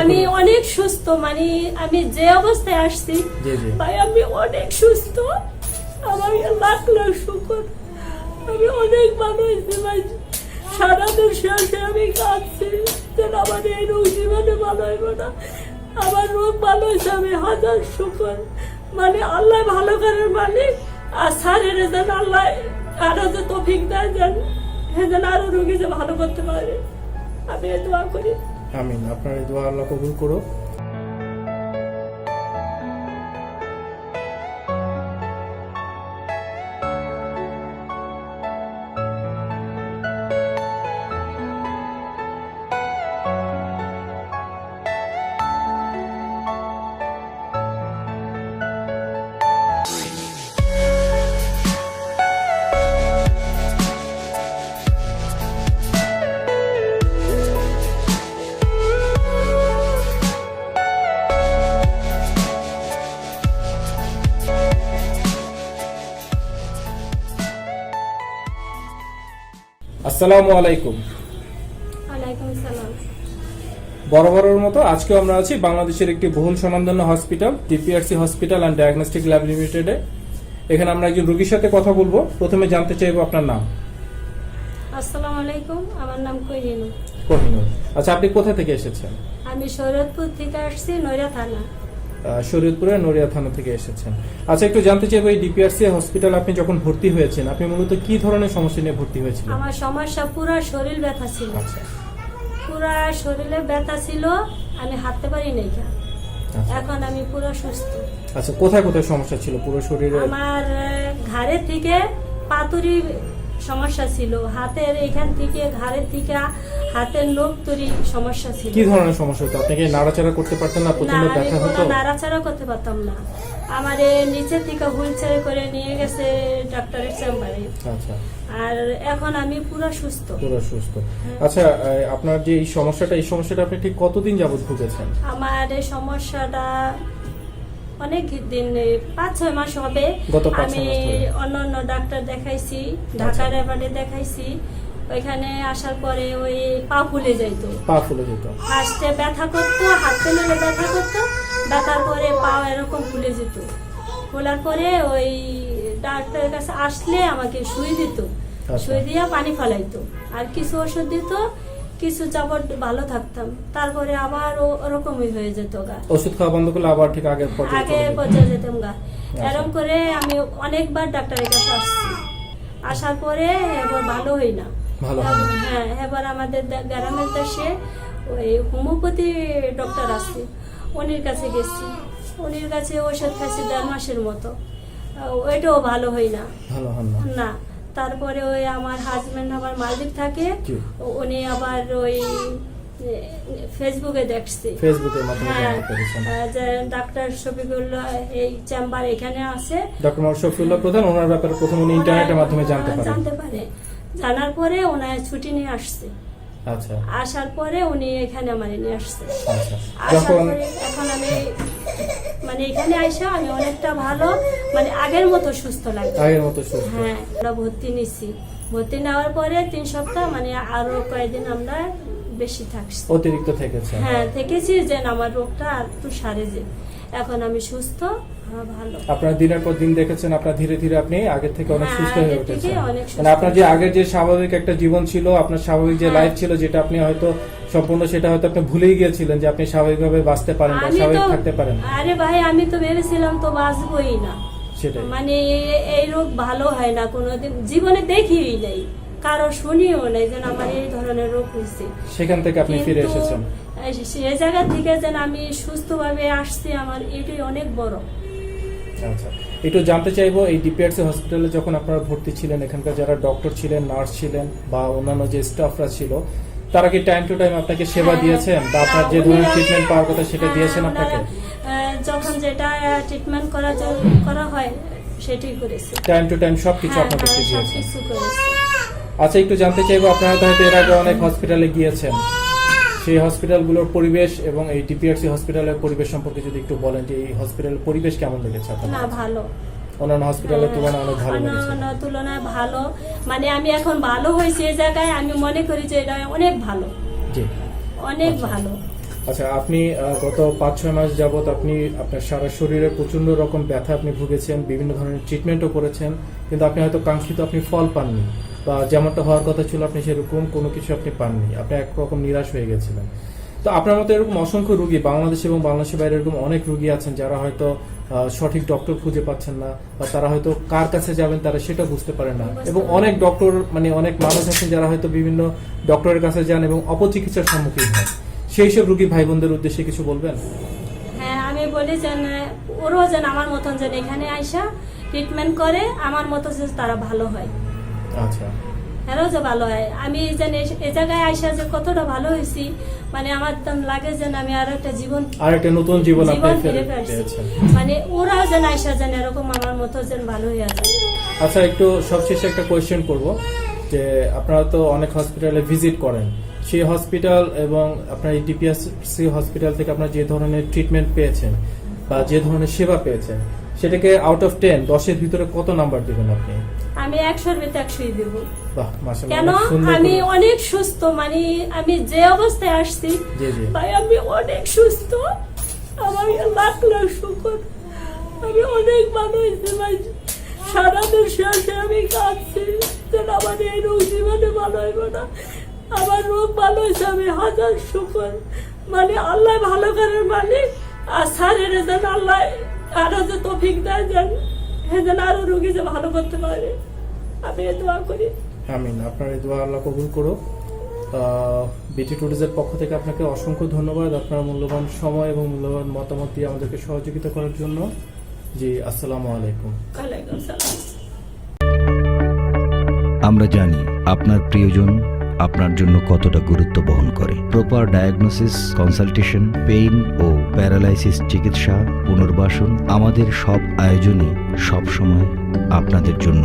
আমি অনেক সুস্থ মানে আমি যে অবস্থায় আসছি ভাই আমি অনেক সুস্থ। আমার লাখ লাখ শুকর। আমি অনেক মানুষ ভাই সারা শেষে আমি কাঁদছি যেন আমার এই রোগ জীবনে ভালো হইব না। আমার রোগ ভালো হয়েছে আমি হাজার শুকর। মানে আল্লাহ ভালো করার মালিক আর স্যারের যেন আল্লাহ আরও যে তফিক দেয় যেন হে যেন আরও রোগী যে ভালো করতে পারে। আমি দোয়া করি। আমিন। আপনার এই দোয়া আল্লাহ কবুল করো আসসালামু আলাইকুম। ওয়ালাইকুম আসসালাম। মতো আজকেও আমরা আছি বাংলাদেশের একটি বহুল স্বনামধন্য hospital TPRC hospital and diagnostic lab লিমিটেডে এখানে আমরা একজন রোগীর সাথে কথা বলব। প্রথমে জানতে চাইব আপনার নাম। আসসালামু আলাইকুম আমার নাম কহিনু কোহিনুর আচ্ছা আপনি কোথা থেকে এসেছেন? আমি শরৎপুর থেকে আসছি নৈরা থানা। শরীয়তপুরের নড়িয়া থানা থেকে এসেছেন। আচ্ছা একটু জানতে চাইব এই ডিপিআরসি হসপিটাল আপনি যখন ভর্তি হয়েছেন আপনি মূলত কি ধরনের সমস্যা নিয়ে ভর্তি হয়েছিলেন? আমার সমস্যা পুরা শরীর ব্যথা ছিল। আচ্ছা। পুরা শরীরে ব্যথা ছিল আমি হাঁটতে পারি নাই আচ্ছা। এখন আমি পুরো সুস্থ। আচ্ছা কোথায় কোথায় সমস্যা ছিল পুরো শরীরে? আমার ঘাড়ের থেকে পাতুরি সমস্যা ছিল। হাতের এখান থেকে ঘাড়ের থেকে হাতের লোক তৈরি সমস্যা ছিল। কি ধরনের সমস্যা হতো? আপনি কি নাড়াচাড়া করতে পারতেন না? প্রচণ্ড আমি ব্যথা হতো? নাড়াচাড়া করতে পারতাম না। আমার নিচে থেকে হুইল চেয়ার করে নিয়ে গেছে ডাক্তারের চেম্বারে। আচ্ছা। আর এখন আমি পুরো সুস্থ। পুরো সুস্থ। আচ্ছা আপনার যে এই সমস্যাটা এই সমস্যাটা আপনি ঠিক কতদিন যাবত ভুগেছেন আমার এই সমস্যাটা অনেক দিন পাঁচ ছয় মাস হবে। আমি অন্য অন্য ডাক্তার দেখাইছি ঢাকার এবারে দেখাইছি। ওইখানে আসার পরে ওই পা ফুলে যাইতো। পা ফুলে যেত ফার্স্টে ব্যথা করতো হাতে নিলে ব্যথা করতো ব্যথার পরে পা এরকম ফুলে যেত। ফোলার পরে ওই ডাক্তারের কাছে আসলে আমাকে শুয়ে দিত। শুয়ে সুই দিয়ে পানি ফলাইতো। আর কিছু ওষুধ দিত কিছু চাপড় ভালো থাকতাম। তারপরে আবার ওরকমই হয়ে যেত গা। ওষুধ খাওয়া বন্ধ করলে আবার ঠিক আগে যেত। পর্যায়ে যেতাম গা। আচ্ছা। এরকম করে আমি অনেকবার ডাক্তারের কাছে আসছি। আসার পরে এবার ভালো হই না। হয়। হ্যাঁ এবার আমাদের গ্রামের দেশে ওই হোমিওপ্যাথি ডক্টর আছে। উনির কাছে গেছি। উনির কাছে ওষুধ খাইছি দেড় মাসের মতো। ওইটাও ভালো হন না। না। তারপরে ওই আমার হাজবেন্ড আমার মালিক থাকে উনি আবার ওই ফেসবুকে দেখছি। ফেসবুকের মাধ্যমে হ্যাঁ জানতে ডাক্তার শফিকুল্লাহ এই চেম্বার এখানে আছে। ডক্টর শফিউল্লাহ প্রধান ওনার ব্যাপারে প্রথম উনি ইন্টারনেটের মাধ্যমে জানতে ওনারা পারেন। জানতে পারে। জানার পরে ওনার ছুটি নিয়ে আসছে। আচ্ছা। আসার পরে উনি এখানে আমার নিয়ে আসছে। আচ্ছা। আসার পরে এখন আমি মানে এখানে আইসা আমি অনেকটা ভালো মানে আগের মতো সুস্থ লাগে আগের মতো সুস্থ। হ্যাঁ আমরা ভর্তি নিছি। ভর্তি নেওয়ার পরে তিন সপ্তাহ মানে আরও কয়েকদিন আমরা বেশি থাকছি। অতিরিক্ত থেকেছে হ্যাঁ থেকেছি যে আমার রোগটা আর একটু সারে যে। এখন আমি সুস্থ হ্যাঁ ভালো। আপনার দিনের পর দিন দেখেছেন আপনার ধীরে ধীরে আপনি আগের থেকে অনেক হ্যাঁ, সুস্থ হয়ে উঠেছেন। মানে আপনার যে আগের যে স্বাভাবিক একটা জীবন ছিল আপনার স্বাভাবিক যে হ্যাঁ। লাইফ ছিল যেটা আপনি হয়তো সম্পূর্ণ সেটা হয়তো আপনি ভুলেই গিয়েছিলেন যে আপনি স্বাভাবিকভাবে বাঁচতে পারেন বা স্বাভাবিক থাকতে পারেন। আরে ভাই আমি তো ভেবেছিলাম তো বাঁচবই না। সেটাই। মানে এই রোগ ভালো হয় না কোনোদিন। জীবনে দেখিই নাই কারও শুনিও নাই যেন আমার এই ধরনের রোগ হয়েছে সেখান থেকে আপনি ফিরে এসেছেন। এই- সে জায়গা থেকে যেন আমি সুস্থভাবে আসছি আমার এটাই অনেক বড়। আচ্ছা একটু জানতে চাইব এই ডিপিআরসি হসপিটালে যখন আপনারা ভর্তি ছিলেন এখানকার যারা ডক্টর ছিলেন নার্স ছিলেন বা অন্যান্য যে স্টাফরা ছিল তারা কি টাইম টু টাইম আপনাকে সেবা হ্যাঁ, দিয়েছেন? বা আপনার যে হ্যাঁ, ধরনের ট্রিটমেন্ট পাওয়ার কথা সেটা হ্যাঁ, দিয়েছেন আপনাকে? যখন যেটা ট্রিটমেন্ট করা করা হয় সেটাই করেছে। টাইম টু টাইম সবকিছু হ্যাঁ, হ্যাঁ, সবকিছু করেছে। আচ্ছা একটু জানতে চাইব আপনারা তো হয়তো এর আগে অনেক হসপিটালে গিয়েছেন। সেই হসপিটালগুলোর পরিবেশ এবং এই ডিপিআরসি হসপিটালের পরিবেশ সম্পর্কে যদি একটু বলেন যে এই হসপিটালের পরিবেশ কেমন লেগেছে আপনার না ভালো। অন্যান্য হসপিটালের তুলনায় অনেক ভালো অন্যান্য তুলনায় ভালো। মানে আমি এখন ভালো হয়েছি এই জায়গায় আমি মনে করি যে এটা অনেক ভালো। জি। অনেক আচ্ছা। ভালো। আচ্ছা আপনি গত পাঁচ ছয় মাস যাবত আপনি আপনার সারা শরীরে প্রচণ্ড রকম ব্যথা আপনি ভুগেছেন বিভিন্ন ধরনের ট্রিটমেন্টও করেছেন কিন্তু আপনি হয়তো কাঙ্ক্ষিত আপনি ফল পাননি বা যেমনটা হওয়ার কথা ছিল আপনি সেরকম কোনো কিছু আপনি পাননি। আপনি একরকম নিরাশ হয়ে গেছিলেন। তো আপনার মতো এরকম অসংখ্য রুগী বাংলাদেশ এবং বাংলাদেশের বাইরে এরকম অনেক রুগী আছেন যারা হয়তো সঠিক ডক্টর খুঁজে পাচ্ছেন না বা তারা হয়তো কার কাছে যাবেন তারা সেটা বুঝতে পারেন না। এবং অনেক ডক্টর মানে অনেক মানুষ আছেন যারা হয়তো বিভিন্ন ডক্টরের কাছে যান এবং অপচিকিৎসার সম্মুখীন হয় সেই সব রুগী ভাই বোনদের উদ্দেশ্যে কিছু বলবেন? হ্যাঁ আমি বলি যেন ওরাও যেন আমার মতন যেন এখানে আইসা ট্রিটমেন্ট করে আমার মতো যে তারা ভালো হয়। আচ্ছা। এরাও যে ভালো হয়। আমি যেন এ- এ জায়গায় আসা যে কতটা ভালো হয়েছি মানে আমার তো লাগে যেন আমি আরও একটা জীবন আর একটা নতুন জীবন জীবন ফিরে মানে ওরাও যেন আসা যেন এরকম আমার মতো যেন ভালো হয়ে আছে। আচ্ছা একটু সবশেষে একটা কোয়েশ্চেন করব যে আপনারা তো অনেক হসপিটালে ভিজিট করেন। সেই হসপিটাল এবং আপনার এই ডিপিএসসি হসপিটাল থেকে আপনারা যে ধরনের ট্রিটমেন্ট পেয়েছেন বা যে ধরনের সেবা পেয়েছেন সেটাকে আউট অফ টেন দশের ভিতরে কত নাম্বার দিবেন আপনি? আমি একশোর ভিতরে একশোই দেবো। কেন? আমি অনেক সুস্থ মানে আমি যে অবস্থায় আসছি ভাই আমি অনেক সুস্থ। আমার লাখ লাখ শুকর। আমি অনেক ভালো হয়েছি ভাই। সারাদিন শেষে আমি কাঁদছি যেন আমার এই রোগ জীবনে ভালো হইব না। আমার রোগ ভালো হয়েছে আমি হাজার শুকর। মানে আল্লাহ ভালো করার মালিক আর স্যারের যেন আল্লাহ আরও যে তফিক দেয় যেন হে যেন আরও রোগী যে ভালো করতে পারে। আমি দোয়া করি। আমিন। আপনার এই দোয়া আল্লাহ কবুল করো বিটি টুরিজের পক্ষ থেকে আপনাকে অসংখ্য ধন্যবাদ আপনার মূল্যবান সময় এবং মূল্যবান মতামত দিয়ে আমাদেরকে সহযোগিতা করার জন্য। জি আসসালামু আলাইকুম। আমরা জানি আপনার প্রিয়জন আপনার জন্য কতটা গুরুত্ব বহন করে। প্রপার ডায়াগনোসিস কনসালটেশন পেইন ও প্যারালাইসিস চিকিৎসা পুনর্বাসন আমাদের সব আয়োজনই সব সময় আপনাদের জন্য